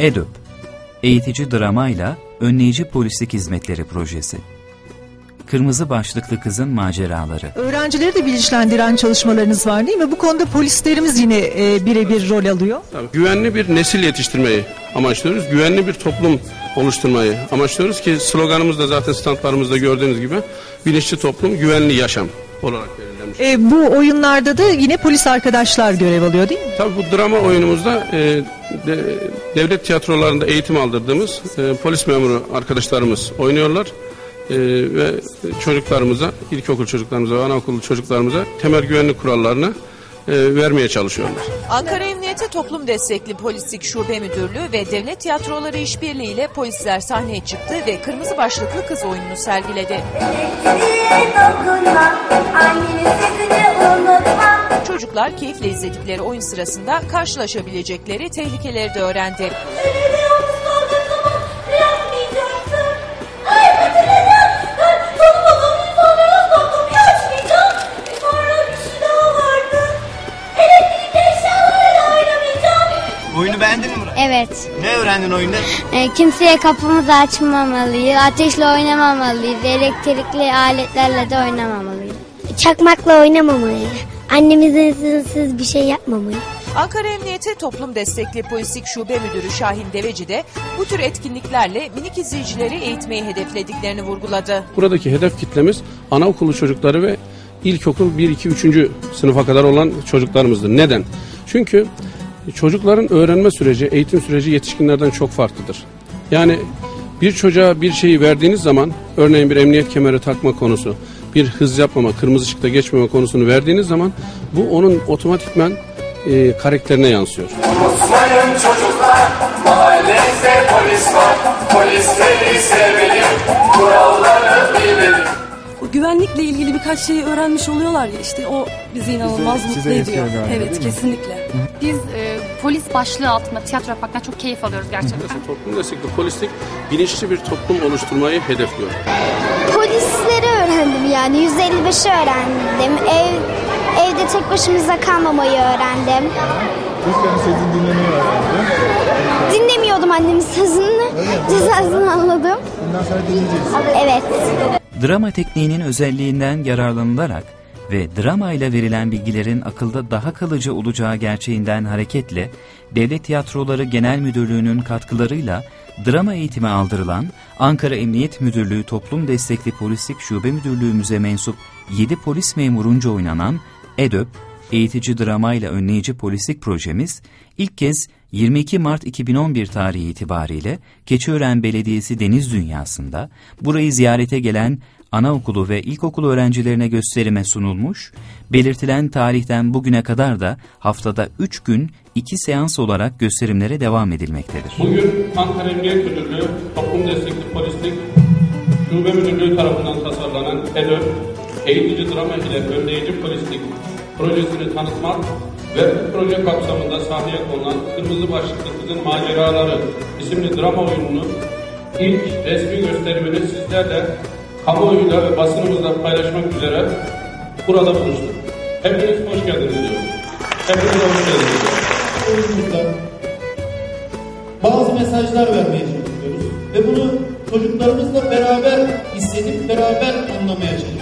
EDÖP, Eğitici Dramayla Önleyici Polislik Hizmetleri Projesi. Kırmızı Başlıklı Kızın Maceraları. Öğrencileri de bilinçlendiren çalışmalarınız var değil mi? Bu konuda polislerimiz yine e, birebir rol alıyor. Tabii, güvenli bir nesil yetiştirmeyi amaçlıyoruz. Güvenli bir toplum oluşturmayı amaçlıyoruz ki sloganımız da zaten standlarımızda gördüğünüz gibi bilinçli toplum, güvenli yaşam olarak belirlenmiş. E, bu oyunlarda da yine polis arkadaşlar görev alıyor değil mi? Tabii bu drama oyunumuzda e, de- devlet tiyatrolarında eğitim aldırdığımız e, polis memuru arkadaşlarımız oynuyorlar. E, ve çocuklarımıza, ilkokul çocuklarımıza ve anaokulu çocuklarımıza temel güvenlik kurallarını vermeye çalışıyorlar. Ankara Emniyeti Toplum Destekli Polislik Şube Müdürlüğü ve Devlet Tiyatroları İşbirliği ile polisler sahneye çıktı ve Kırmızı Başlıklı Kız oyununu sergiledi. Çocuklar keyifle izledikleri oyun sırasında karşılaşabilecekleri tehlikeleri de öğrendi. Evet. Ne öğrendin oyunda? E, kimseye kapımızı açmamalıyız, ateşle oynamamalıyız, elektrikli aletlerle de oynamamalıyız. Çakmakla oynamamalıyız. Annemizin izinsiz bir şey yapmamalıyız. Ankara Emniyeti Toplum Destekli Polislik Şube Müdürü Şahin Deveci de bu tür etkinliklerle minik izleyicileri eğitmeyi hedeflediklerini vurguladı. Buradaki hedef kitlemiz anaokulu çocukları ve ilkokul 1, 2, 3. sınıfa kadar olan çocuklarımızdır. Neden? Çünkü çocukların öğrenme süreci, eğitim süreci yetişkinlerden çok farklıdır. Yani bir çocuğa bir şeyi verdiğiniz zaman, örneğin bir emniyet kemeri takma konusu, bir hız yapmama, kırmızı ışıkta geçmeme konusunu verdiğiniz zaman bu onun otomatikmen e, karakterine yansıyor. Unutmayın çocuklar, mahallenizde polis var. Polisleri sevelim, kuralları bilelim. Güvenlikle ilgili birkaç şeyi öğrenmiş oluyorlar ya işte o bizi inanılmaz Size- mutlu size ediyor. galiba, Evet kesinlikle. Biz e, polis başlığı altında tiyatro yapmaktan çok keyif alıyoruz gerçekten. Toplum destekli polislik bilinçli bir toplum oluşturmayı hedefliyor. Polisleri öğrendim yani 155'i öğrendim. Ev evde tek başımıza kalmamayı öğrendim. Çocukların sözünü dinlemeyi öğrendi. Dinlemiyordum annemin sözünü. Cezasını anladım. Bundan sonra dinleyeceğiz. Evet. Drama tekniğinin özelliğinden yararlanılarak ve drama ile verilen bilgilerin akılda daha kalıcı olacağı gerçeğinden hareketle Devlet Tiyatroları Genel Müdürlüğü'nün katkılarıyla drama eğitimi aldırılan Ankara Emniyet Müdürlüğü Toplum Destekli Polislik Şube Müdürlüğümüze mensup 7 polis memurunca oynanan EDÖP, Eğitici Drama ile Önleyici Polislik projemiz ilk kez 22 Mart 2011 tarihi itibariyle Keçiören Belediyesi Deniz Dünyası'nda burayı ziyarete gelen anaokulu ve ilkokul öğrencilerine gösterime sunulmuş, belirtilen tarihten bugüne kadar da haftada 3 gün 2 seans olarak gösterimlere devam edilmektedir. Bugün Ankara Emniyet Müdürlüğü Toplum Destekli Polislik Şube Müdürlüğü tarafından tasarlanan EDÖP, Eğitici Drama ile Önleyici Polislik projesini tanıtmak ve bu proje kapsamında sahneye konulan Kırmızı Başlıklı Kızın Maceraları isimli drama oyununu ilk resmi gösterimini sizlerle kamuoyuyla ve basınımızla paylaşmak üzere burada buluştuk. Hepiniz hoş geldiniz diyorum. Hepiniz hoş geldiniz. oyunumuzda bazı mesajlar vermeye çalışıyoruz ve bunu çocuklarımızla beraber hissedip beraber anlamaya çalışıyoruz.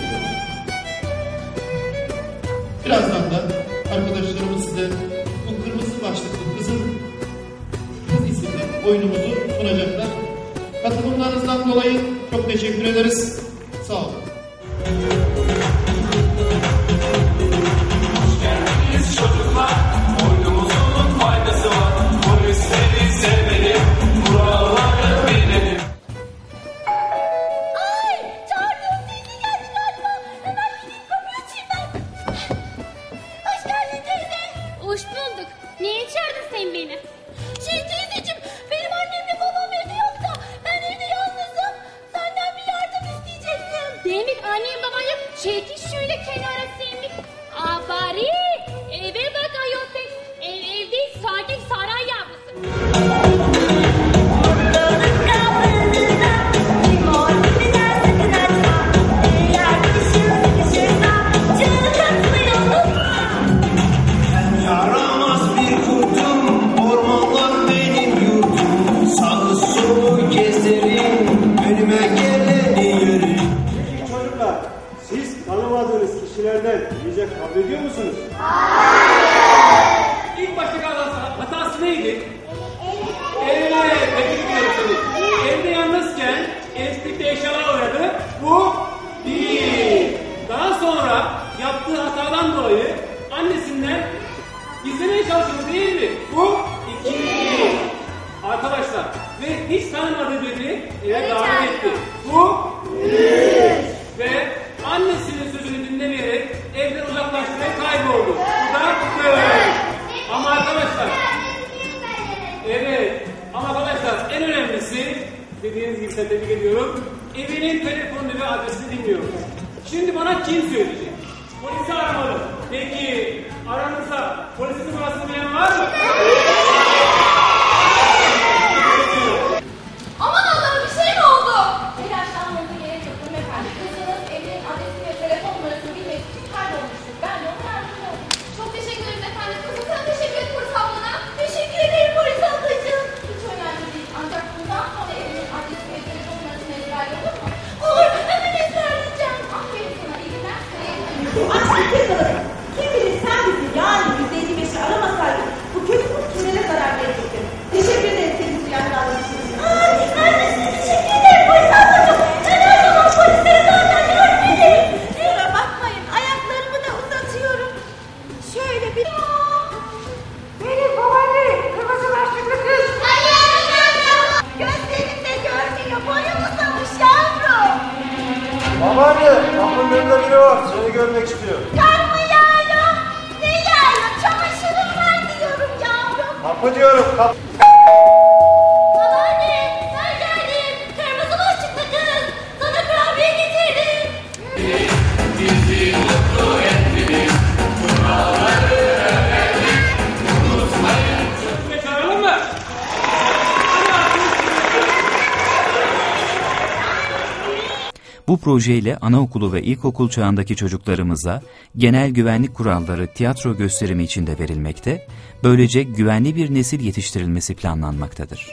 Birazdan da arkadaşlarımız size bu kırmızı başlıklı kızın kız isimli oyunumuzu sunacaklar. Katılımlarınızdan dolayı çok teşekkür ederiz. Eve davet etti. Bu ve annesinin sözünü dinlemeyerek evden uzaklaştı ve kayboldu. Bu da böyle. Ama arkadaşlar Evet. Ama arkadaşlar en önemlisi dediğiniz gibi size tebrik ediyorum. Evinin telefonunu ve adresini bilmiyorum. Şimdi bana kim söyleyecek? Polisi aramalı. Peki aranızda polisin numarasını bilen var mı? İstiyor. Kar mı yağıyor? Ne yağıyor? Çamaşırım var diyorum yavrum. Kapı diyorum, kapı. Projeyle anaokulu ve ilkokul çağındaki çocuklarımıza genel güvenlik kuralları tiyatro gösterimi içinde verilmekte, böylece güvenli bir nesil yetiştirilmesi planlanmaktadır.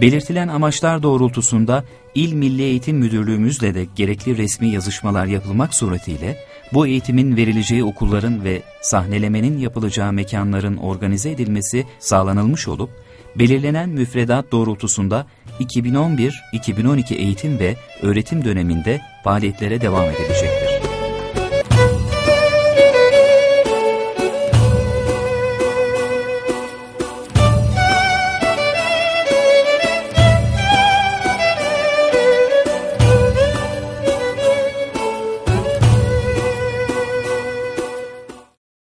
Belirtilen amaçlar doğrultusunda İl Milli Eğitim Müdürlüğümüzle de gerekli resmi yazışmalar yapılmak suretiyle bu eğitimin verileceği okulların ve sahnelemenin yapılacağı mekanların organize edilmesi sağlanılmış olup, belirlenen müfredat doğrultusunda 2011-2012 eğitim ve öğretim döneminde faaliyetlere devam edilecektir.